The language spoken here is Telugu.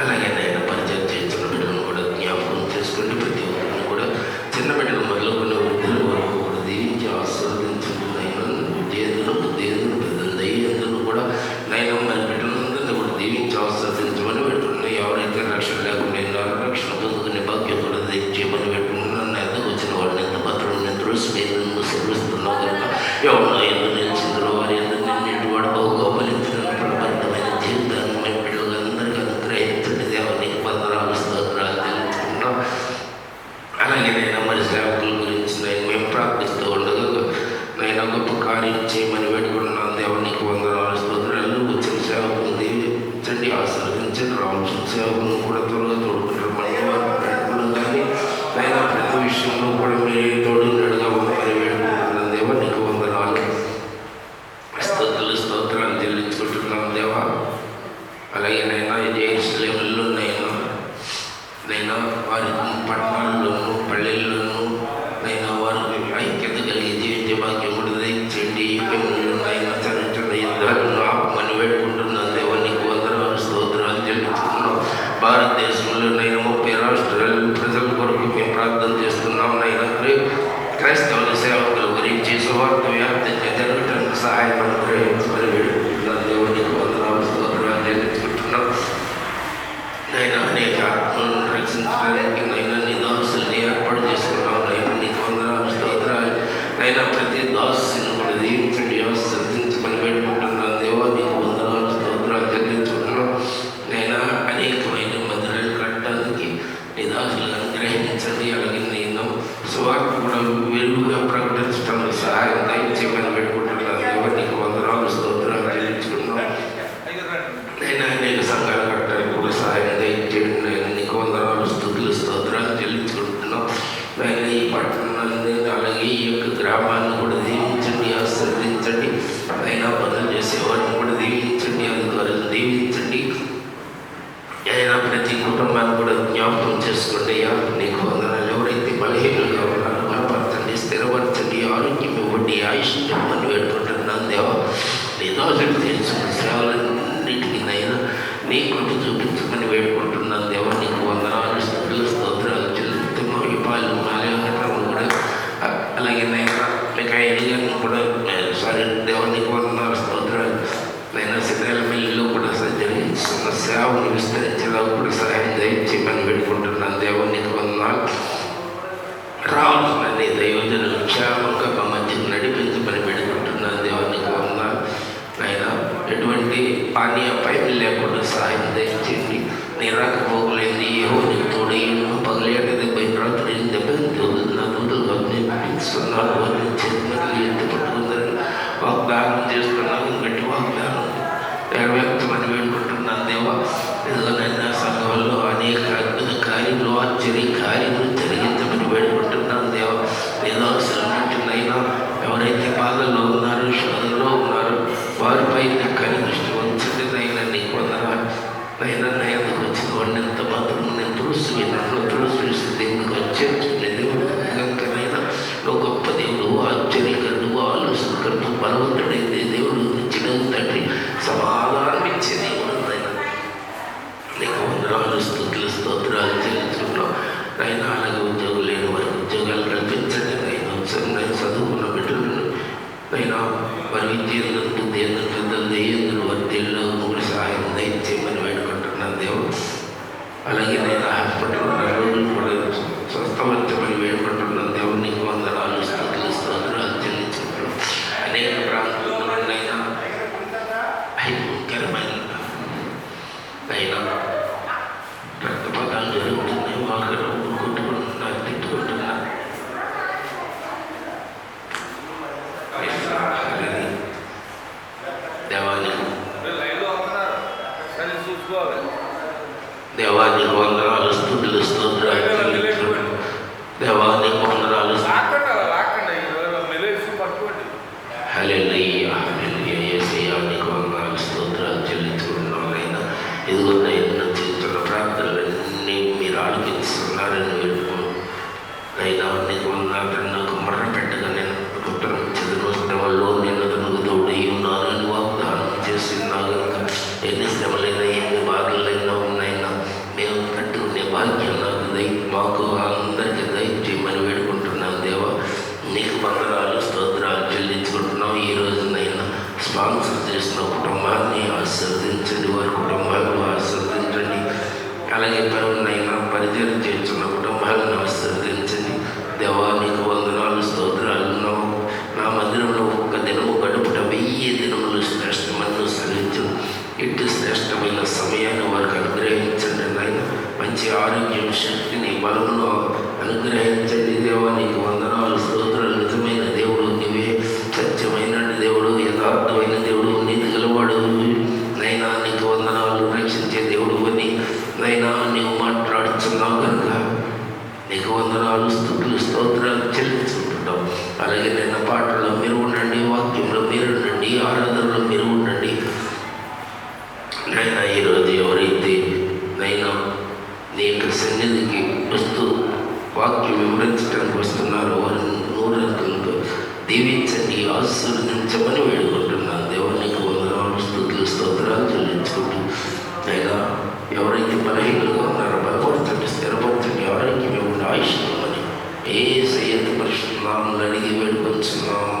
a గొప్ప కార్యం చేయమని పెట్టుకున్నాను దేవునికి వందనాలు స్తోత్రాలు. వచ్చిన సేవకులు? దీవించండి ఆశీర్వదించండి. రావాల్సిన సేవకులను కూడా త్వరగా తోడుకుంటారు. కానీ ఆయన ప్రతి విషయంలో కూడా మీరు తోడున్నట్టుగా ఉండమని వేడుకుంటున్నాను దేవా నీకు వందనాలు. స్తోత్రాలు స్తోత్రాలు చెల్లించుకుంటున్నాను దేవా. అలాగే నైనా జయశ్రీములు నైనా నైనా వారి పట్టణాల్లోనూ పల్లెల్లోనూ చెల్లించుకున్నాం భారతదేశంలో నైనా ముప్పై రాష్ట్రాలు ప్రజల కొరకు మేము ప్రార్థన చేస్తున్నాం నైనా క్రైస్తవుల సేవకుల గురించి సువార్త వ్యాప్తి జరగడానికి సహాయం అనుగ్రహించమని సహాయం దయచేయమని పెట్టుకుంటున్నాను. దేవా నీకు వందనాలు స్తోత్రాలు చెల్లించుకుంటున్నాం నేను అనేక సంఘాలు కట్టడానికి కూడా సహాయం దయచేయండి. నేను నీకు వందనాలు స్థుతులు స్తోత్రాలు చెల్లించుకుంటున్నాం. నేను ఈ పట్టణాన్ని అలాగే ఈ యొక్క గ్రామాన్ని కూడా దీవించండి ఆశ్రదించండి అయినా పనులు చేసేవారిని కూడా దీవించండి అధికారులను దీవించండి. అయినా ప్రతి కుటుంబాన్ని కూడా జ్ఞాపకం అని వేడుకుంటున్నాను. దేవా నీకు వందనాలు స్థుతులు స్తోత్రాలు చెల్లిస్తున్నాం ఈ పాలు నాలుగు కూడా అలాగే నేను లేక ఎలియన్ కూడా సారీ దేవా నీకు వందనాలు స్తోత్రాలు. నేను సిద్ధాల కూడా జరిగిస్తున్న సేవను విస్తరించేలా కూడా సహాయం దయచేయమని పెట్టుకుంటున్నాను. నీకు వందనాలు. రావాల్సిన నీ దయోజనులు క్షేమంగా మా మధ్యకు నడిపించమని పెట్టుకుంటున్నాను. దేవునికి వందనాలు. అయినా ఎటువంటి పానీయ పైపు లేకుండా సహాయం దయచేయండి నీ రాకపోకలేంది ఏవో నీకు తోడయ్యను పగలేటది పోయిన రాత్రి దెబ్బలు నా దూతలు గమనిస్తున్నారు వారిని చేతులకు ఎత్తి పట్టుకుందని వాగ్దానం చేస్తున్నాను గట్టి వాగ్దానం నెరవేర్చమని వేడుకుంటున్నాను దేవా ఇదిగోనైనా సంఘంలో అనేక అద్భుత కార్యములు ఆశ్చర్య వందనాలు స్థుతులు స్తోత్రాలు చెల్లించుకున్నాం నైనా అలాగే ఉద్యోగం లేని వారికి ఉద్యోగాలు కల్పించండి నైనా నేను చదువుకున్న బిడ్డలను నైనా వారి విద్యందుకు దేవుని పెద్దలు దయ్యందులు వారి దేవుళ్ళు కూడా సహాయం దయచేయమని వేడుకుంటున్నాను దేవుడు అలాగే నేను హాస్పిటల్ ఉన్న రోజులు కూడా స్వస్థపరచమని వేడుకుంటున్నాను దేవుడు నీకు వందనాలు స్థుతులు స్తోత్రాలు చెల్లించుకుంటున్నాం అనేక ప్రాంతాలైనా భయంకరమైన అయినా రక్తపాతాలు జరుగుతున్నాయి వాకరు కొట్టుకుంటున్నారు తిట్టుకుంటున్నారు దేవానికి లైవ్లో వస్తున్నారు కానీ చూసుకోవాలి దేవానికి వందనాలు స్థుతులు స్తోత్రాలు చెల్లించుకుంటున్నాం. దేవానికి వందనాలు హల్లెలూయా హల్లెలూయా యేసయ్యా నీకు వందనాలు స్తోత్రాలు చెల్లించుకుంటున్నాం అయినా ఇదిగో నేను చేస్తున్న ప్రార్థనలన్నీ మీరు ఆలకిస్తున్నారని వేడుకున్నాను అయినా నీకు వందనాలు mani e వందనాలు స్థుతులు స్తోత్రాలు చెల్లించుకుంటున్నాం అలాగే నిన్న పాటల్లో మీరు ఉండండి వాక్యంలో మీరు ఉండండి ఆరాధనలో మీరు ఉండండి. నైనా ఈరోజు ఎవరైతే నైనా నీ యొక్క సన్నిధికి వస్తూ వాక్యం వివరించడానికి వస్తున్నారు వారి నూరంతులతో దీవించండి ఆశీర్వదించమని వేడుకుంటున్నాను. దేవునికి వందనాలు స్థుతులు స్తోత్రాలు அவன் நடிக்க வேண்டும் சொன்னான்